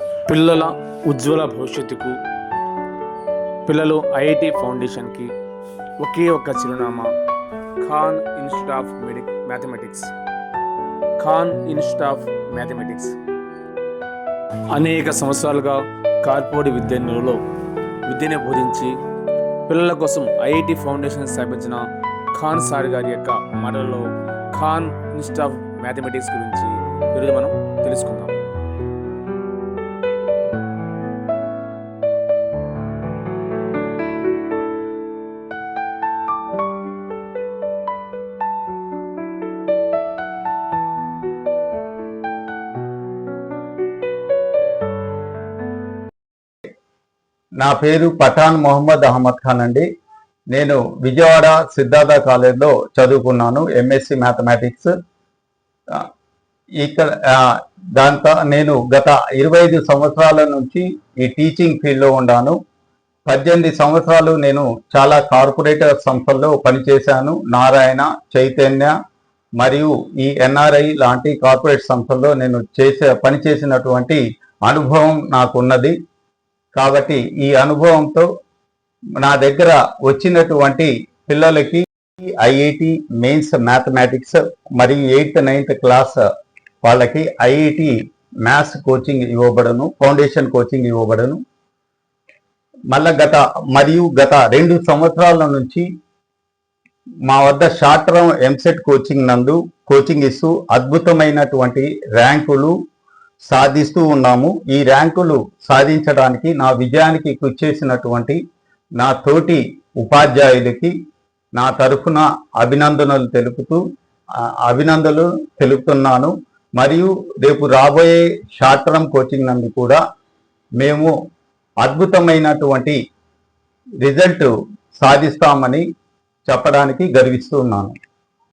పిల్లల ఉజ్వల భవిష్యత్తుకు పిల్లలు ఐఐటి ఫౌండేషన్కి ఒకే ఒక చిరునామా. Khan institute of medi mathematics. Khan institute of mathematics. అనేక సంవత్సరాలుగా కార్పొరేట్ విద్యార్థులలో విద్యను బోధించి పిల్లల కోసం ఐఐటి ఫౌండేషన్ స్థాపించిన ఖాన్ సార్ గారి యొక్క మాటలలో ఖాన్ ఇన్స్టిట్యూట్ ఆఫ్ మ్యాథమెటిక్స్ గురించి ఈరోజు మనం తెలుసుకుందాం. నా పేరు పఠాన్ మొహమ్మద్ అహ్మద్ ఖాన్ అండి. నేను విజయవాడ సిద్ధార్థ కాలేజ్లో చదువుకున్నాను ఎంఎస్సి మ్యాథమెటిక్స్ ఇక్కడ దాంతో నేను గత ఇరవై ఐదు సంవత్సరాల నుంచి ఈ టీచింగ్ ఫీల్డ్లో ఉన్నాను. పద్దెనిమిది సంవత్సరాలు నేను చాలా కార్పొరేటర్ సంస్థల్లో పనిచేశాను. నారాయణ చైతన్య మరియు ఈ ఎన్ఆర్ఐ లాంటి కార్పొరేట్ సంస్థల్లో నేను చేసే పనిచేసినటువంటి అనుభవం నాకున్నది. కాబట్టి ఈ అనుభవంతో నా దగ్గర వచ్చినటువంటి పిల్లలకి ఐఐటి మెయిన్స్ మ్యాథమెటిక్స్ మరియు ఎయిత్ నైన్త్ క్లాస్ వాళ్ళకి ఐఐటి మ్యాథ్స్ కోచింగ్ ఇవ్వబడను ఫౌండేషన్ కోచింగ్ ఇవ్వబడను. మళ్ళా గత మరియు గత రెండు సంవత్సరాల నుంచి మా వద్ద షార్ట్ టర్మ్ ఎంసెట్ కోచింగ్ నందు కోచింగ్ ఇస్తూ అద్భుతమైనటువంటి ర్యాంకులు సాధిస్తూ ఉన్నాము. ఈ ర్యాంకులు సాధించడానికి నా విజయానికి కృషి చేసినటువంటి నా తోటి ఉపాధ్యాయులకి నా తరఫున అభినందనలు తెలుపుతూ అభినందనలు తెలుపుతున్నాను. మరియు రేపు రాబోయే షార్ట్ టర్మ్ కోచింగ్ నందు కూడా మేము అద్భుతమైనటువంటి రిజల్ట్ సాధిస్తామని చెప్పడానికి గర్విస్తున్నాను.